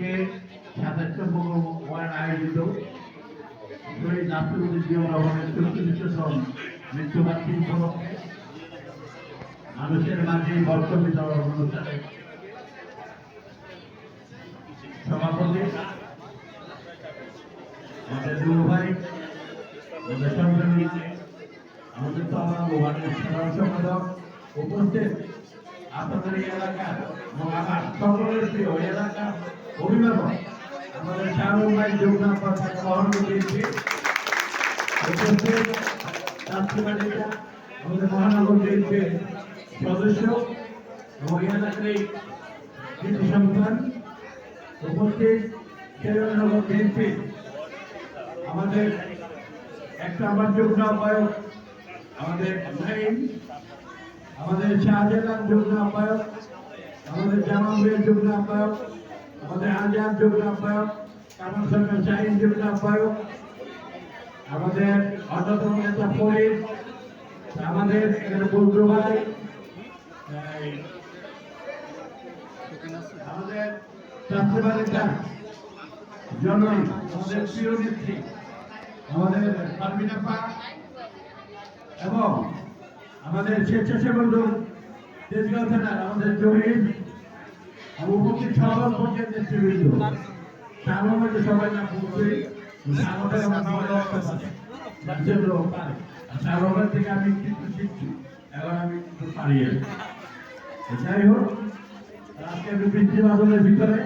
আজকে সাতাশতম ওয়ার্ড আয়োজিত শহীদ নাসিরুদ্দিন জিয়া রহমানের চৌত্রিশ জন মৃত্যুবার্ষিকী উপলক্ষে মানুষের মাঝে বর্ষ বিতরণ অনুষ্ঠানে সভাপতি আমাদের দুই ভাই, আমাদের সরকারি আমাদের তলা ওয়ার্ডের সাধারণ সম্পাদক উপস্থিত। আপনাদের এই এলাকার এবং আমার সকলের প্রিয় এলাকার আমাদের শাহরুখ ভাই যোগদান করতে আমাদের মহানগর বিএনপির সদস্য এবং এলাকার এই কৃষি সন্তান বিএনপি আমাদের একটা আমার যোগ্য আহ্বায়ক, আমাদের নাইম, আমাদের শাহজালাল যোগ্য আহ্বায়ক, আমাদের জামালের যোগ্য আহ্বায়ক আমাদের আজাদ যোগ্য আহ্বায়ক, কামাল সরকার শাহিন যোগ্য আহ্বায়ক, আমাদের অন্যতম নেতা ফরিদ, আমাদের এখানে বন্ধু ভাই আমাদের চাষিবাড়িটা জননী, আমাদের প্রিয় নেত্রী, আমাদের পারমিনা পা এবং আমাদের স্বেচ্ছাসেবক দল থানার আমাদের জহির উপস্থিত সকল পর্যায়ের নেতৃবৃন্দ মধ্যে সবাই নাম বলছি আমাদের লোক পারে। ওখান থেকে আমি কিন্তু শিখছি। এখন আমি কিন্তু পারি যাই হোক, আজকে আমি বাদলের ভিতরে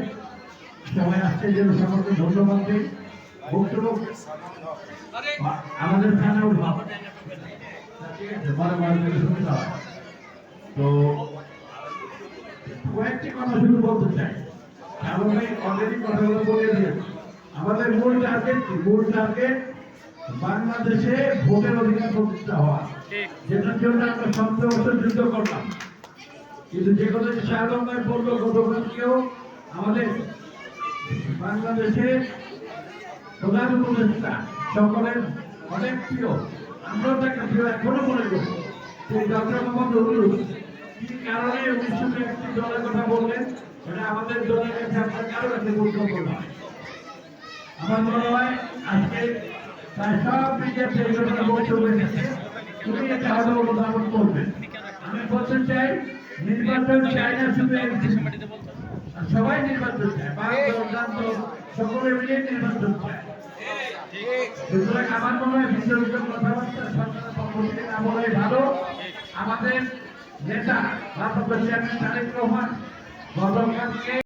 সবাই আসছে যেন সকলকে ধন্যবাদ দিই বক্তব্য আমাদের। তো কয়েকটি কথা শুধু বলতে চাই। কারণ আমি অলরেডি কথাগুলো বলে দিয়েছি। আমাদের মূল টার্গেট কি? মূল টার্গেট বাংলাদেশে ভোটের অধিকার প্রতিষ্ঠা হওয়া। যেটার জন্য আমরা সতেরো বছর যুদ্ধ করলাম। কিন্তু যে কথা শাহরুখ ভাই বলল গতকালকেও আমাদের বাংলাদেশে প্রধান উপদেষ্টা সকলের অনেক প্রিয়। আমরাও তাকে প্রিয় এখনও মনে করি। সেই ডক্টর মোহাম্মদ রুল কি কারণে উনি একটি দলের কথা বললেন এটা আমাদের দলের কাছে আপনার কারও কাছে গুরুত্বপূর্ণ নয়। আমার মনে হয় আজকে প্রায় সব বিজেপি এই ঘটনা বক্তব্য এসেছে। উনি এটা আরও অনুধাবন করবেন। আমি বলতে চাই নির্বাচন চাই না শুধু সবাই নির্বাচন চায় দল, সকলে মিলে নির্বাচন চায়। সুতরাং আমার মনে হয় বিশ্বযুদ্ধ কথাবার্তা সরকারের পক্ষ থেকে না বলাই ভালো। আমাদের নেতা ভারপ্রাপ্ত চেয়ারম্যান তারেক রহমান গতকালকে